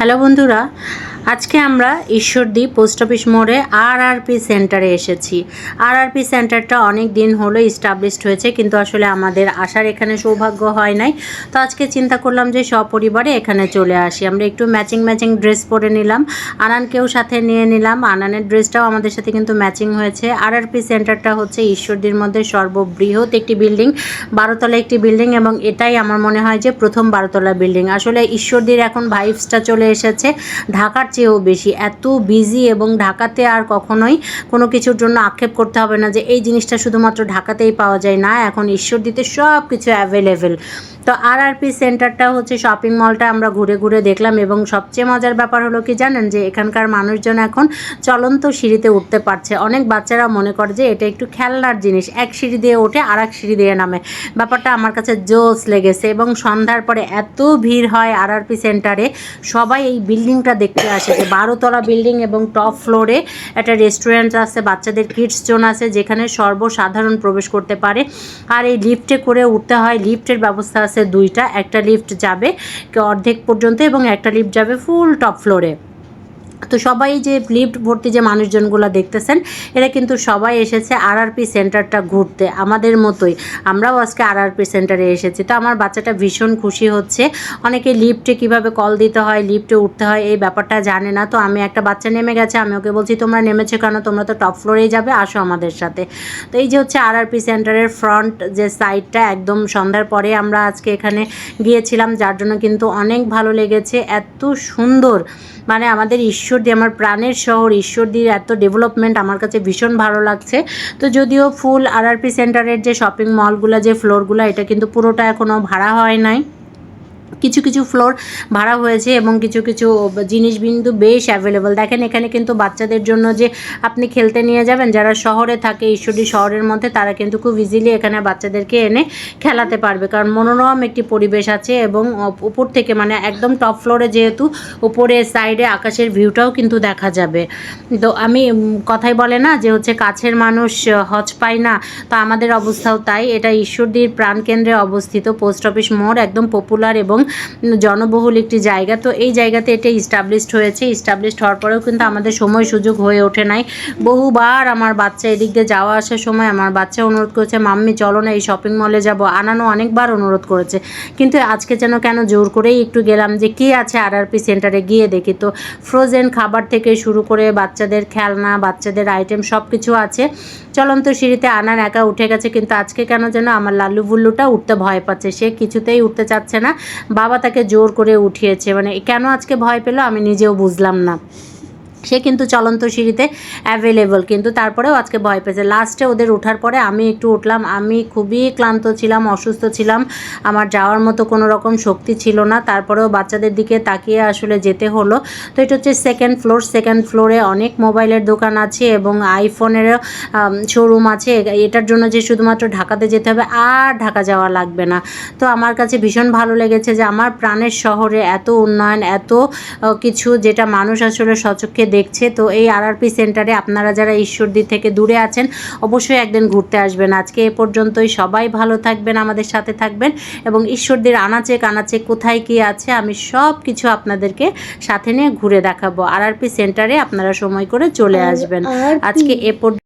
Hello বন্ধুরা আজকে আমরা ঈশ্বরদী পোস্ট অফিস মোড়ে আর আর সেন্টারে এসেছি। আর আর সেন্টারটা অনেক দিন হলো ইস্টাবলিশড হয়েছে, কিন্তু আসলে আমাদের আসার এখানে সৌভাগ্য হয় নাই। তো আজকে চিন্তা করলাম যে সপরিবারে এখানে চলে আসি। আমরা একটু ম্যাচিং ম্যাচিং ড্রেস পরে নিলাম। আনানকেও সাথে নিয়ে নিলাম। আনানের ড্রেসটাও আমাদের সাথে কিন্তু ম্যাচিং হয়েছে। আর আর সেন্টারটা হচ্ছে ঈশ্বরদীর মধ্যে সর্ববৃহৎ একটি বিল্ডিং, বারোতলা একটি বিল্ডিং, এবং এটাই আমার মনে হয় যে প্রথম বারোতলা বিল্ডিং। আসলে ঈশ্বরদীর এখন ভাইবসটা চলে এসেছে। ঢাকার চেয়েও বেশি। এত বিজি এবং ঢাকাতে আর কখনোই কোনো কিছুর জন্য আক্ষেপ করতে হবে না যে, এই জিনিসটা শুধুমাত্র ঢাকাতেই পাওয়া যায়। না, এখন ঈশ্বরদীতে সব কিছু অ্যাভেলেবেল তো আর আর পি সেন্টারটা হচ্ছে শপিং মলটা আমরা ঘুরে ঘুরে দেখলাম এবং সবচেয়ে মজার ব্যাপার হলো কি জানেন যে, এখানকার মানুষজন এখন চলন্ত সিঁড়িতে উঠতে পারছে। অনেক বাচ্চারা মনে করে যে, এটা একটু খেলনার জিনিস। এক সিঁড়ি দিয়ে ওঠে আর এক সিঁড়ি দিয়ে নামে। ব্যাপারটা আমার কাছে জোস লেগেছে এবং সন্ধ্যার পরে এত ভিড় হয় আর আর পি সেন্টারে সবাই এই বিল্ডিংটা দেখতে আসে। যে বারোতলা বিল্ডিং এবং টপ ফ্লোরে একটা রেস্টুরেন্ট আছে, বাচ্চাদের কিডস জোন আছে, যেখানে সর্বসাধারণ প্রবেশ করতে পারে। আর এই লিফটে করে উঠতে হয় লিফটের ব্যবস্থা আছে দুইটা, একটা লিফট যাবে অর্ধেক পর্যন্ত এবং একটা লিফট যাবে ফুল টপ ফ্লোরে তো সবাই যে লিফট ভর্তি যে মানুষজনগুলো দেখতেছেন, এরা কিন্তু সবাই এসেছে আরআরপি সেন্টারটা ঘুরতে, আমাদের মতোই। আমরাও আজকে আরআরপি সেন্টারে এসেছি। তো আমার বাচ্চাটা ভীষণ খুশি হচ্ছে। অনেকে লিফটে কীভাবে কল দিতে হয়, লিফটে উঠতে হয়, এই ব্যাপারটা জানে না। তো আমি একটা বাচ্চা নেমে গেছে, আমি ওকে বলছি, তোমরা নেমেছো কেন? তোমরা তো টপ ফ্লোরেই যাবে, আসো আমাদের সাথে। তো এই যে হচ্ছে আরআরপি সেন্টারের ফ্রন্ট যে সাইডটা একদম সন্ধ্যার পরে আমরা আজকে এখানে গিয়েছিলাম, যার জন্য কিন্তু অনেক ভালো লেগেছে। এত সুন্দর মানে আমাদের ঈশ্বরদী, আমার প্রাণের শহর ঈশ্বরদীর এত ডেভেলপমেন্ট আমার কাছে ভীষণ ভালো লাগছে। তো যদিও ফুল আর পি সেন্টারের যে শপিং মলগুলো যে ফ্লোরগুলো এটা কিন্তু পুরোটা এখনও ভাড়া হয় নাই। কিছু কিছু ফ্লোর ভাড়া হয়েছে এবং কিছু কিছু জিনিস কিন্তু বেশ অ্যাভেলেবল দেখেন, এখানে কিন্তু বাচ্চাদের জন্য যে আপনি খেলতে নিয়ে যাবেন, যারা শহরে থাকে ঈশ্বরদী শহরের মধ্যে, তারা কিন্তু খুব ইজিলি এখানে বাচ্চাদেরকে এনে খেলাতে পারবে। কারণ মনোরম একটি পরিবেশ আছে এবং উপর থেকে মানে একদম টপ ফ্লোরে যেহেতু, উপরে সাইডে আকাশের ভিউটাও কিন্তু দেখা যাবে। তো আমি কথাই বলে না যে হচ্ছে কাছের মানুষ হজ পায় না। তো আমাদের অবস্থাও তাই। এটা ঈশ্বরদীর প্রাণকেন্দ্রে অবস্থিত। পোস্ট অফিস মোড় একদম পপুলার এবং জনবহুল একটি জায়গা। তো এই জায়গাতে এটা ইস্টাবলিশড হয়েছে। ইস্টাবলিশড হওয়ার পরেও কিন্তু আমাদের সময় সুযোগ হয়ে ওঠে নাই। বহুবার আমার বাচ্চা এদিক দিয়ে যাওয়া আসার সময় আমার বাচ্চা অনুরোধ করেছে, মাম্মি, চলো না, এই শপিং মলে যাব। আনানো অনেকবার অনুরোধ করেছে। কিন্তু আজকে যেন কেন জোর করেই একটু গেলাম যে কী আছে আর আর পি সেন্টারে গিয়ে দেখি। তো ফ্রোজেন খাবার থেকে শুরু করে বাচ্চাদের খেলনা, বাচ্চাদের আইটেম সব কিছু আছে। চলন্ত সিঁড়িতে আনার একা উঠে গেছে, কিন্তু আজকে কেন যেন আমার লাল্লু বুল্লুটা উঠতে ভয় পাচ্ছে। সে কিছুতেই উঠতে চাচ্ছে না। বাবা তাকে জোর করে উঠিয়েছে। মানে কেন আজকে ভয় পেল আমি নিজেও বুঝলাম না। সে কিন্তু চলন্ত সিঁড়িতে অ্যাভেলেবল কিন্তু তারপরেও আজকে ভয় পেয়েছে। লাস্টে ওদের ওঠার পরে আমি একটু উঠলাম। আমি খুবই ক্লান্ত ছিলাম, অসুস্থ ছিলাম। আমার যাওয়ার মতো কোনো রকম শক্তি ছিল না। তারপরেও বাচ্চাদের দিকে তাকিয়ে আসলে যেতে হলো। তো এটা হচ্ছে সেকেন্ড ফ্লোর সেকেন্ড ফ্লোরে অনেক মোবাইলের দোকান আছে এবং আইফোনেরও শোরুম আছে। এটার জন্য যে শুধুমাত্র ঢাকাতে যেতে হবে, আর ঢাকা যাওয়া লাগবে না। তো আমার কাছে ভীষণ ভালো লেগেছে যে আমার প্রাণের শহরে এত উন্নয়ন, এত কিছু যেটা মানুষ আসলে সচক্ষে দেখছে তো এই আরআরপি সেন্টারে আপনারা যারা ঈশ্বরদী থেকে দূরে আছেন অবশ্যই একদিন ঘুরতে আসবেন। আজকে এ পর্যন্তই। সবাই ভালো থাকবেন আমাদের সাথে থাকবেন এবং ঈশ্বরদীর আনাচে কানাচে কোথায় কি আছে আমি সব কিছু আপনাদেরকে সাথে নিয়ে ঘুরে দেখাবো। আরআরপি সেন্টারে আপনারা সময় করে চলে আসবেন। আজকে এ পর্যন্ত